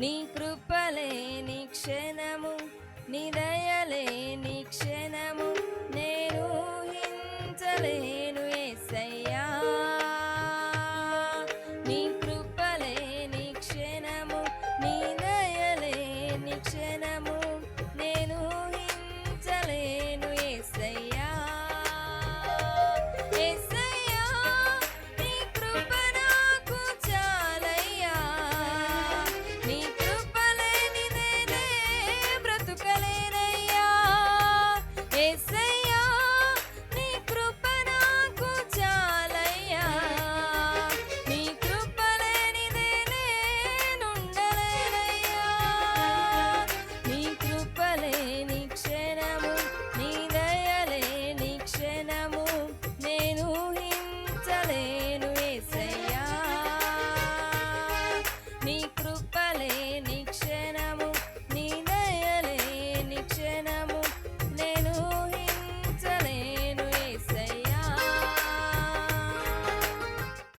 నీ కృపలేని క్షణము నిద